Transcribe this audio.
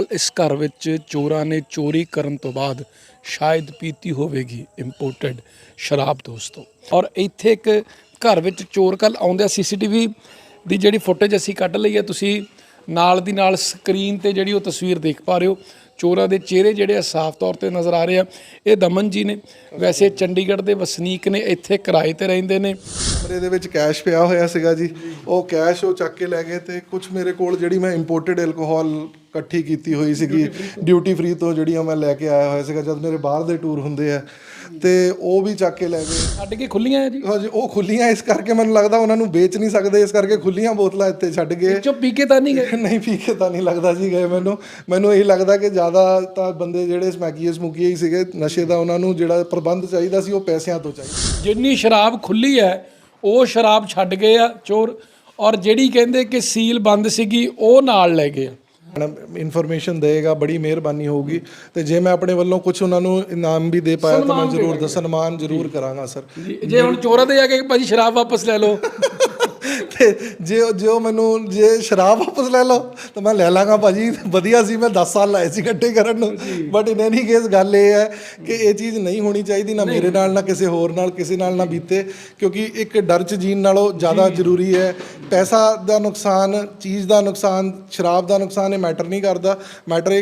ਕੱਲ ਇਸ ਘਰ ਵਿੱਚ ਚੋਰਾਂ ਨੇ ਚੋਰੀ ਕਰਨ ਤੋਂ ਬਾਅਦ ਸ਼ਾਇਦ ਪੀਤੀ ਹੋਵੇਗੀ ਇੰਪੋਰਟਡ ਸ਼ਰਾਬ ਦੋਸਤੋ। ਔਰ ਇੱਥੇ ਇੱਕ ਘਰ ਵਿੱਚ ਚੋਰ ਕੱਲ ਆਉਂਦਿਆਂ ਸੀਸੀਟੀਵੀ ਦੀ ਜਿਹੜੀ ਫੁਟੇਜ ਅਸੀਂ ਕੱਢ ਲਈ ਹੈ, ਤੁਸੀਂ ਨਾਲ ਦੀ ਨਾਲ ਸਕਰੀਨ ਤੇ ਜਿਹੜੀ ਉਹ ਤਸਵੀਰ ਦੇਖ ਪਾ ਰਹੇ ਹੋ। ਚੋਰਾਂ ਦੇ ਚਿਹਰੇ ਜਿਹੜੇ ਆ ਸਾਫ਼ ਤੌਰ ਤੇ ਨਜ਼ਰ ਆ ਰਹੇ ਆ। ਇਹ ਦਮਨ ਜੀ ਨੇ। ਵੈਸੇ ਚੰਡੀਗੜ੍ਹ ਦੇ ਵਸਨੀਕ ਨੇ ਇੱਥੇ ਕਿਰਾਏ ਤੇ ਰਹਿੰਦੇ ਨੇ। ਕਮਰੇ ਦੇ ਵਿੱਚ ਕੈਸ਼ ਪਿਆ ਹੋਇਆ ਸੀਗਾ ਜੀ। ਉਹ ਕੈਸ਼ ਉਹ ਚੱਕ ਕੇ ਲੈ ਗਏ ਤੇ ਕੁਝ ਮੇਰੇ ਕੋਲ ਜਿਹੜੀ ਮੈਂ ਇੰਪੋਰਟਡ ਐਲਕੋਹਲ ਇਕੱਠੀ ਕੀਤੀ ਹੋਈ ਸੀਗੀ ਡਿਊਟੀ ਫ੍ਰੀ ਤੋਂ। ਜਿਹੜੀਆਂ ਮੈਂ ਲੈ ਕੇ ਆਇਆ ਹੋਇਆ ਸੀਗਾ ਜਦ ਮੇਰੇ ਬਾਹਰ ਦੇ ਟੂਰ ਹੁੰਦੇ ਆ। ਤੇ ਉਹ ਵੀ ਚੱਕ ਕੇ ਲੈ ਗਏ। ਛੱਡ ਕੇ ਖੁੱਲੀਆਂ ਆ ਜੀ? ਹਾਂਜੀ ਉਹ ਖੁੱਲੀਆਂ ਇਸ ਕਰਕੇ ਮੈਨੂੰ ਲੱਗਦਾ ਉਹਨਾਂ ਨੂੰ ਵੇਚ ਨਹੀਂ ਸਕਦੇ ਇਸ ਕਰਕੇ ਖੁੱਲੀਆਂ ਬੋਤਲਾਂ ਇੱਥੇ ਛੱਡ ਗਏ। ਚੋ ਪੀ ਕੇ ਤਾਂ ਨਹੀਂ ਗਏ? ਨਹੀਂ ਪੀ ਕੇ ਤਾਂ ਨਹੀਂ ਲੱਗਦਾ ਜੀ ਗਏ ਮੈਨੂੰ। ਮੈਨੂੰ ਇਹੀ ਲੱਗਦਾ ਕਿ ਜ਼ਿਆਦਾ ਤਾਂ ਬੰਦੇ ਜਿਹੜੇ ਸਮੈਕੀਏ ਸਮੂਕੀਏ ਹੀ ਸੀਗੇ ਨਸ਼ੇ ਦਾ ਉਹਨਾਂ ਨੂੰ ਜਿਹੜਾ ਪ੍ਰਬੰਧ ਚਾਹੀਦਾ ਸੀ ਉਹ ਪੈਸਿਆਂ ਤੋਂ ਚਾਹੀਦਾ। ਜਿੰਨੀ ਸ਼ਰਾਬ ਖੁੱਲੀ ਹੈ ਉਹ ਸ਼ਰਾਬ ਛੱਡ ਗਏ ਆ ਚੋਰ ਔਰ ਜਿਹੜੀ ਕਹਿੰਦੇ ਕਿ ਸੀਲ ਬੰਦ ਸੀਗੀ ਉਹ ਨਾਲ ਲੈ ਗਏ ਇਨਫੋਰਮੇਸ਼ਨ ਦੇਗਾ ਬੜੀ ਮਿਹਰਬਾਨੀ ਹੋਊਗੀ। ਤੇ ਜੇ ਮੈਂ ਆਪਣੇ ਵੱਲੋਂ ਕੁਝ ਉਹਨਾਂ ਨੂੰ ਇਨਾਮ ਵੀ ਦੇ ਪਾਇਆ ਤਾਂ ਮੈਂ ਜ਼ਰੂਰ ਸਨਮਾਨ ਜ਼ਰੂਰ ਕਰਾਂਗਾ ਸਰ। ਜੇ ਹੁਣ ਚੋਰਾਂ ਦੇ ਜਾ ਕੇ ਭਾਜੀ ਸ਼ਰਾਬ ਵਾਪਸ ਲੈ ਲਓ। ਜੇ ਜੇ ਉਹ ਮੈਨੂੰ ਜੇ ਸ਼ਰਾਬ ਵਾਪਸ ਲੈ ਲਓ ਤਾਂ ਮੈਂ ਲੈ ਲਾਂਗਾ ਭਾਜੀ। ਵਧੀਆ ਸੀ ਮੈਂ 10 ਸਾਲ ਲਾਏ ਸੀ ਇਕੱਠੇ ਕਰਨ ਨੂੰ। ਬਟ ਇਨ ਐਨੀ ਕੇਸ ਗੱਲ ਇਹ ਹੈ ਕਿ ਇਹ ਚੀਜ਼ ਨਹੀਂ ਹੋਣੀ ਚਾਹੀਦੀ ਨਾ ਮੇਰੇ ਨਾਲ ਨਾ ਕਿਸੇ ਹੋਰ ਨਾਲ ਕਿਸੇ ਨਾਲ ਨਾ ਬੀਤੇ। ਕਿਉਂਕਿ ਇੱਕ ਡਰ ਚ ਜੀਣ ਨਾਲੋਂ ਜ਼ਿਆਦਾ ਜ਼ਰੂਰੀ ਹੈ। ਪੈਸਾ ਦਾ ਨੁਕਸਾਨ ਚੀਜ਼ ਦਾ ਨੁਕਸਾਨ ਸ਼ਰਾਬ ਦਾ ਨੁਕਸਾਨ ਇਹ ਮੈਟਰ ਨਹੀਂ ਕਰਦਾ। ਮੈਟਰ